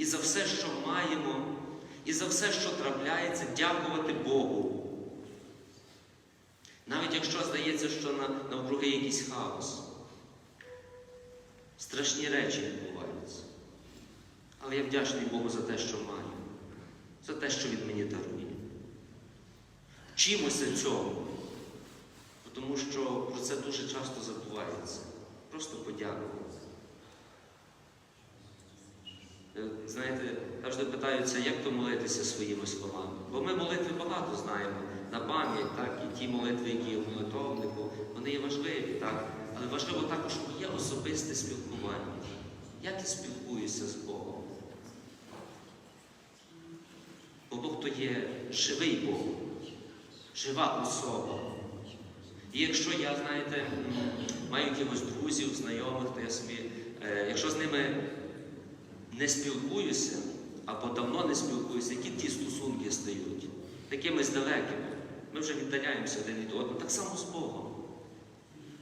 і за все, що маємо, і за все, що трапляється, дякувати Богу. Навіть якщо здається, що навкруги якийсь хаос, страшні речі відбуваються. Але я вдячний Богу за те, що маю, за те, що Він мені дарує. Вчимося цьому, тому що про це дуже часто забувається. Просто подякувати. Знаєте, завжди питаються, як то молитися своїми словами. Бо ми молитви багато знаємо на пам'ять, так, і ті молитви, які є в молитовнику, вони є важливі, так. Але важливо також моє особисте спілкування. Як я спілкуюся з Богом? Бо Бог то є живий Бог, жива особа. І якщо я, знаєте, маю якихось друзів, знайомих, то я собі, е, якщо з ними не спілкуюся або давно не спілкуюся, які ті стосунки стають, такими далекими. Ми вже віддаляємося один від одного, так само з Богом.